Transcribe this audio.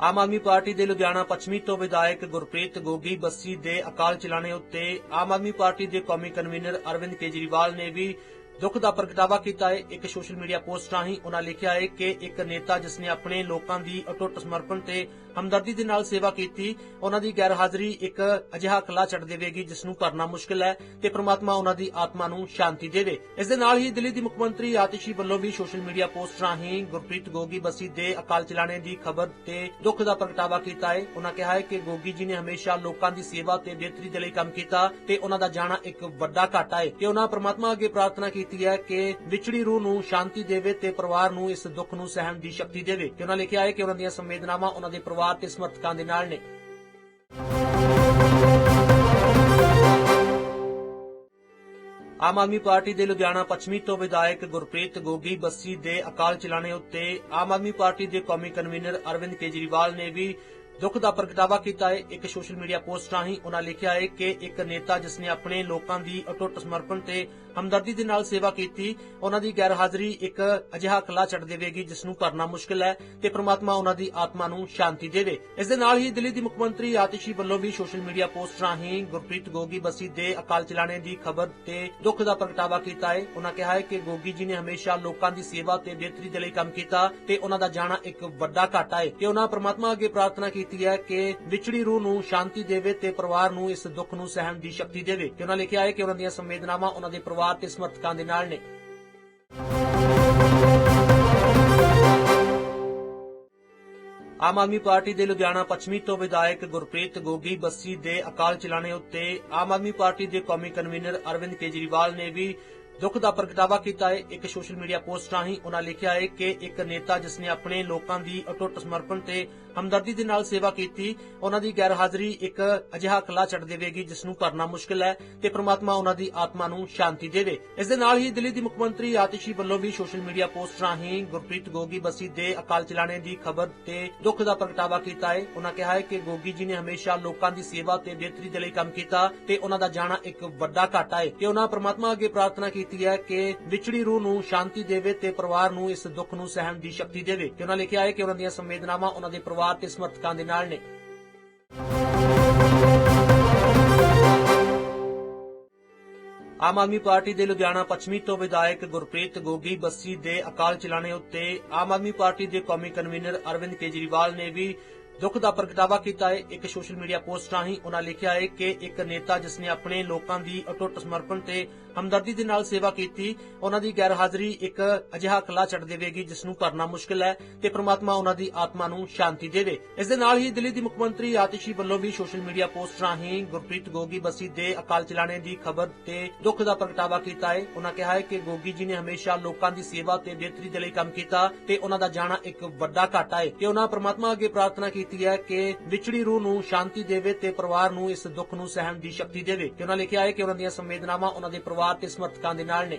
Aam Aadmi party ਦੇ ਲੁਧਿਆਣਾ ਪੱਛਮੀ ਤੋਂ ਵਿਧਾਇਕ ਗੁਰਪ੍ਰੀਤ ਗੋਗੀ ਬੱਸੀ ਦੇ ਅਕਾਲ ਚਲਾਣੇ ਉੱਤੇ ਆਮ ਆਦਮੀ ਪਾਰਟੀ ਦੇ ਕੌਮੀ ਕਨਵੀਨਰ ਅਰਵਿੰਦ ਕੇਜਰੀਵਾਲ ਨੇ ਵੀ ਦੁੱਖ ਦਾ ਪ੍ਰਗਟਾਵਾ ਕੀਤਾ ਹੈ। ਇੱਕ ਸੋਸ਼ਲ ਮੀਡੀਆ ਪੋਸਟ ਰਾਹੀਂ ਉਹਨਾਂ ਲਿਖਿਆ ਹੈ ਕਿ ਇੱਕ ਨੇਤਾ ਜਿਸ ਨੇ ਆਪਣੇ ਲੋਕਾਂ ਦੀ ਅਟੁੱਟ ਸਮਰਪਣ ਤੇ ਹਮਦਰਦੀ ਦੇ ਨਾਲ ਸੇਵਾ ਕੀਤੀ ਉਹਨਾਂ ਦੀ ਗੈਰਹਾਜ਼ਰੀ ਇੱਕ ਅਜਿਹਾ ਖਲਾ ਛੱਡ ਦੇਵੇਗੀ ਜਿਸ ਨੂੰ ਭਰਨਾ ਮੁਸ਼ਕਲ ਹੈ ਤੇ ਪ੍ਰਮਾਤਮਾ ਉਹਨਾਂ ਦੀ ਆਤਮਾ ਨੂੰ ਸ਼ਾਂਤੀ ਦੇਵੇ। ਇਸ ਦੇ ਨਾਲ ਹੀ ਦਿੱਲੀ ਦੀ ਮੁੱਖ ਮੰਤਰੀ ਆਤਿਸ਼ੀ ਵੱਲੋਂ ਵੀ ਸੋਸ਼ਲ ਮੀਡੀਆ ਪੋਸਟ ਰਾਹੀਂ ਗੁਰਪ੍ਰੀਤ ਗੋਗੀ ਬੱਸੀ ਦੇ ਅਕਾਲ ਚਲਾਣੇ ਦੀ ਖਬਰ ਤੇ ਦੁੱਖ ਦਾ ਪ੍ਰਗਟਾਵਾ ਕੀਤਾ ਹੈ। ਉਹਨਾਂ ਕਿਹਾ ਹੈ ਕਿ ਗੋਗੀ ਜੀ ਨੇ ਹਮੇਸ਼ਾ ਲੋਕਾਂ ਦੀ ਸੇਵਾ ਤੇ ਬਿਹਤਰੀ ਦੇ ਲਈ ਕੰਮ ਕੀਤਾ ਤੇ ਉਹਨਾਂ ਦਾ ਜਾਣਾ ਇੱਕ ਵੱਡਾ ਘਾਟਾ ਹੈ। ਤੇ ਉਹਨਾਂ ਪ੍ਰਮਾਤਮਾ ਅੱਗੇ ਪ੍ਰਾਰਥਨਾ ਕੀਤੀ ਹੈ ਕਿ ਵਿਛੜੀ ਰੂਹ ਨੂੰ ਸ਼ਾਂਤੀ ਦੇਵੇ ਤੇ ਪਰਿਵਾਰ ਨੂੰ ਇਸ ਦੁੱਖ ਨੂੰ ਸਹਿਣ ਦੀ ਸ਼ਕਤੀ ਦੇਵੇ। ਤੇ ਉਹਨਾਂ ਲਿਖਿਆ ਹੈ ਕਿ ਉਹਨਾਂ ਦੀਆਂ ਸੰਵੇਦਨਾਵਾਂ ਉਹਨਾਂ ਦੇ ਪਰਿਵਾਰ ਤੇ ਸਮਰਥਕਾਂ ਦੇ ਨਾਲ ਨੇ। ਆਮ ਆਦਮੀ ਪਾਰਟੀ ਦੇ ਲੁਧਿਆਣਾ ਪੱਛਮੀ ਤੋਂ ਵਿਧਾਇਕ ਗੁਰਪ੍ਰੀਤ ਗੋਗੀ ਬੱਸੀ ਦੇ ਅਕਾਲ ਚਲਾਣੇ ਉੱਤੇ ਆਮ ਆਦਮੀ ਪਾਰਟੀ ਦੇ ਕੌਮੀ ਕਨਵੀਨਰ ਅਰਵਿੰਦ ਕੇਜਰੀਵਾਲ ਨੇ ਵੀ ਦੁੱਖ ਦਾ ਪ੍ਰਗਟਾਵਾ ਕੀਤਾ ਹੈ। ਇੱਕ ਸੋਸ਼ਲ ਮੀਡੀਆ ਪੋਸਟ ਰਾਹੀਂ ਉਹਨਾਂ ਲਿਖਿਆ ਹੈ ਕਿ ਇੱਕ ਨੇਤਾ ਜਿਸ ਨੇ ਆਪਣੇ ਲੋਕਾਂ ਦੀ ਅਟੁੱਟ ਸਮਰਪਣ ਤੇ ਹਮਦਰਦੀ ਦੇ ਨਾਲ ਸੇਵਾ ਕੀਤੀ, ਉਹਨਾਂ ਦੀ ਗੈਰਹਾਜ਼ਰੀ ਇੱਕ ਅਜਿਹਾ ਖਲਾ ਛੱਡ ਦੇਵੇਗੀ ਜਿਸ ਨੂੰ ਭਰਨਾ ਮੁਸ਼ਕਲ ਹੈ ਤੇ ਪ੍ਰਮਾਤਮਾ ਉਹਨਾਂ ਦੀ ਆਤਮਾ ਨੂੰ ਸ਼ਾਂਤੀ ਦੇਵੇ। ਇਸ ਦੇ ਨਾਲ ਹੀ ਦਿੱਲੀ ਦੀ ਮੁੱਖ ਮੰਤਰੀ ਆਤਿਸ਼ੀ ਵੱਲੋਂ ਵੀ ਸੋਸ਼ਲ ਮੀਡੀਆ ਪੋਸਟ ਰਾਹੀਂ ਗੁਰਪ੍ਰੀਤ ਗੋਗੀ ਬੱਸੀ ਦੇ ਅਕਾਲ ਚਲਾਣੇ ਦੀ ਖਬਰ ਤੇ ਦੁੱਖ ਦਾ ਪ੍ਰਗਟਾਵਾ ਕੀਤਾ ਹੈ। ਉਹਨਾਂ ਕਿਹਾ ਹੈ ਕਿ ਗੋਗੀ ਜੀ ਨੇ ਹਮੇਸ਼ਾ ਲੋਕਾਂ ਦੀ ਸੇਵਾ ਤੇ ਬਿਹਤਰੀ ਦੇ ਲਈ ਕੰਮ ਕੀਤਾ ਤੇ ਉਹਨਾਂ ਦਾ ਜਾਣਾ ਇੱਕ ਵੱਡਾ ਘਾਟਾ ਹੈ ਤੇ ਉਹਨਾਂ ਪ੍ਰਮਾਤਮਾ ਅੱਗੇ ਪ੍ਰਾਰਥਨਾ ਕੀਤੀ ਹੈ ਕਿ ਵਿਛੜੀ ਰੂਹ ਨੂੰ ਸ਼ਾਂਤੀ ਦੇਵੇ ਤੇ ਪਰਿਵਾਰ ਨੂੰ ਇਸ ਦੁੱਖ ਨੂੰ ਸਹਿਣ ਦੀ ਸ਼ਕਤੀ ਦੇਵੇ। ਤੇ ਉਹਨਾਂ ਲਿਖਿਆ ਹੈ ਕਿ ਉਹਨਾਂ ਦੀਆਂ ਸੰਵੇਦਨਾਵਾਂ ਉਹਨਾਂ ਦੇ ਪਰਿਵਾਰ ਤੇ ਸਮਰਥਕਾਂ ਦੇ ਨਾਲ ਨੇ। ਆਮ ਆਦਮੀ ਪਾਰਟੀ ਦੇ ਲੁਧਿਆਣਾ ਪੱਛਮੀ ਤੋਂ ਵਿਧਾਇਕ ਗੁਰਪ੍ਰੀਤ ਗੋਗੀ ਬੱਸੀ ਦੇ ਅਕਾਲ ਚਲਾਣੇ ਉੱਤੇ ਆਮ ਆਦਮੀ ਪਾਰਟੀ ਦੇ ਕੌਮੀ ਕਨਵੀਨਰ ਅਰਵਿੰਦ ਕੇਜਰੀਵਾਲ ਨੇ ਵੀ ਦੁੱਖ ਦਾ ਪ੍ਰਗਟਾਵਾ ਕੀਤਾ ਹੈ। ਇੱਕ ਸੋਸ਼ਲ ਮੀਡੀਆ ਪੋਸਟ ਰਾਹੀਂ ਉਹਨਾਂ ਲਿਖਿਆ ਹੈ ਕਿ ਇੱਕ ਨੇਤਾ ਜਿਸ ਨੇ ਆਪਣੇ ਲੋਕਾਂ ਦੀ ਅਟੁੱਟ ਸਮਰਪਣ ਤੇ ਹਮਦਰਦੀ ਦੇ ਨਾਲ ਸੇਵਾ ਕੀਤੀ ਉਹਨਾਂ ਦੀ ਗੈਰਹਾਜ਼ਰੀ ਇੱਕ ਅਜਿਹਾ ਖਲਾ ਛੱਡ ਦੇਵੇਗੀ ਜਿਸ ਨੂੰ ਭਰਨਾ ਮੁਸ਼ਕਲ ਹੈ ਤੇ ਪ੍ਰਮਾਤਮਾ ਉਹਨਾਂ ਦੀ ਆਤਮਾ ਨੂੰ ਸ਼ਾਂਤੀ ਦੇਵੇ। ਇਸ ਦੇ ਨਾਲ ਹੀ ਦਿੱਲੀ ਦੀ ਮੁੱਖ ਮੰਤਰੀ ਆਤਿਸ਼ੀ ਵੱਲੋਂ ਵੀ ਸੋਸ਼ਲ ਮੀਡੀਆ ਪੋਸਟ ਰਾਹੀਂ ਗੁਰਪ੍ਰੀਤ ਗੋਗੀ ਬੱਸੀ ਦੇ ਅਕਾਲ ਚਲਾਣੇ ਦੀ ਖਬਰ ਤੇ ਦੁੱਖ ਦਾ ਪ੍ਰਗਟਾਵਾ ਕੀਤਾ ਹੈ। ਉਹਨਾਂ ਕਿਹਾ ਹੈ ਕਿ ਗੋਗੀ ਜੀ ਨੇ ਹਮੇਸ਼ਾ ਲੋਕਾਂ ਦੀ ਸੇਵਾ ਤੇ ਬਿਹਤਰੀ ਦੇ ਲਈ ਕੰਮ ਕੀਤਾ ਤੇ ਉਹਨਾਂ ਦਾ ਜਾਣਾ ਇੱਕ ਵੱਡਾ ਘਾਟਾ ਹੈ। ਤੇ ਉਹਨਾਂ ਪ੍ਰਮਾਤਮਾ ਅੱਗੇ ਪ੍ਰਾਰਥਨਾ ਕੀਤੀ ਹੈ ਕਿ ਵਿਛੜੀ ਰੂਹ ਨੂੰ ਸ਼ਾਂਤੀ ਦੇਵੇ ਤੇ ਪਰਿਵਾਰ ਨੂੰ ਇਸ ਦੁੱਖ ਨੂੰ ਸਹਿਣ ਦੀ ਸ਼ਕਤੀ ਦੇਵੇ। ਤੇ ਉਹਨਾਂ ਲਿਖਿਆ ਹੈ ਕਿ ਉਹਨਾਂ ਦੀਆਂ ਸੰਵੇਦਨਾਵਾਂ ਉਹਨਾਂ ਦੇ ਪਰਿਵਾਰ ਤੇ ਸਮਰਥਕਾਂ ਦੇ ਨਾਲ ਨੇ। ਆਮ ਆਦਮੀ ਪਾਰਟੀ ਦੇ ਲੁਧਿਆਣਾ ਪੱਛਮੀ ਤੋਂ ਵਿਧਾਇਕ ਗੁਰਪ੍ਰੀਤ ਗੋਗੀ ਬੱਸੀ ਦੇ ਅਕਾਲ ਚਲਾਣੇ ਉੱਤੇ ਆਮ ਆਦਮੀ ਪਾਰਟੀ ਦੇ ਕੌਮੀ ਕਨਵੀਨਰ ਅਰਵਿੰਦ ਕੇਜਰੀਵਾਲ ਨੇ ਵੀ ਦੁੱਖ ਦਾ ਪ੍ਰਗਟਾਵਾ ਕੀਤਾ ਹੈ। ਇੱਕ ਸੋਸ਼ਲ ਮੀਡੀਆ ਪੋਸਟ ਰਾਹੀਂ ਉਹਨਾਂ ਲਿਖਿਆ ਹੈ ਕਿ ਇੱਕ ਨੇਤਾ ਜਿਸ ਨੇ ਆਪਣੇ ਲੋਕਾਂ ਦੀ ਅਟੁੱਟ ਸਮਰਪਣ ਤੇ ਹਮਦਰਦੀ ਦੇ ਨਾਲ ਸੇਵਾ ਕੀਤੀ ਉਹਨਾਂ ਦੀ ਗੈਰਹਾਜ਼ਰੀ ਇੱਕ ਅਜਿਹਾ ਖਲਾ ਛੱਡ ਦੇਵੇਗੀ ਜਿਸ ਨੂੰ ਭਰਨਾ ਮੁਸ਼ਕਲ ਹੈ ਤੇ ਪ੍ਰਮਾਤਮਾ ਉਹਨਾਂ ਦੀ ਆਤਮਾ ਨੂੰ ਸ਼ਾਂਤੀ ਦੇਵੇ। ਇਸ ਦੇ ਨਾਲ ਹੀ ਦਿੱਲੀ ਦੀ ਮੁੱਖ ਮੰਤਰੀ ਆਤਿਸ਼ੀ ਵੱਲੋਂ ਵੀ ਸੋਸ਼ਲ ਮੀਡੀਆ ਪੋਸਟ ਰਾਹੀਂ ਗੁਰਪ੍ਰੀਤ ਗੋਗੀ ਬੱਸੀ ਦੇ ਅਕਾਲ ਚਲਾਣੇ ਦੀ ਖਬਰ ਤੇ ਦੁੱਖ ਦਾ ਪ੍ਰਗਟਾਵਾ ਕੀਤਾ ਹੈ। ਉਹਨਾਂ ਕਿਹਾ ਹੈ ਕਿ ਗੋਗੀ ਜੀ ਨੇ ਹਮੇਸ਼ਾ ਲੋਕਾਂ ਦੀ ਸੇਵਾ ਤੇ ਬਿਹਤਰੀ ਦੇ ਲਈ ਕੰਮ ਕੀਤਾ ਤੇ ਉਹਨਾਂ ਦਾ ਜਾਣਾ ਇੱਕ ਵੱਡਾ ਘਾਟਾ ਹੈ। ਤੇ ਉਹਨਾਂ ਪ੍ਰਮਾਤਮਾ ਅੱਗੇ ਪ੍ਰਾਰਥਨਾ ਕੀਤੀ ਕੀਤੀ ਹੈ ਕਿ ਵਿਛੜੀ ਰੂਹ ਨੂੰ ਸ਼ਾਂਤੀ ਦੇਵੇ ਤੇ ਪਰਿਵਾਰ ਨੂੰ ਇਸ ਦੁੱਖ ਨੂੰ ਸਹਿਣ ਦੀ ਸ਼ਕਤੀ ਦੇਵੇ। ਤੇ ਉਹਨਾਂ ਲਿਖਿਆ ਹੈ ਕਿ ਉਹਨਾਂ ਦੀਆਂ ਸੰਵੇਦਨਾਵਾਂ ਉਹਨਾਂ ਦੇ ਪਰਿਵਾਰ ਤੇ ਸਮਰਥਕਾਂ ਦੇ ਨਾਲ ਨੇ।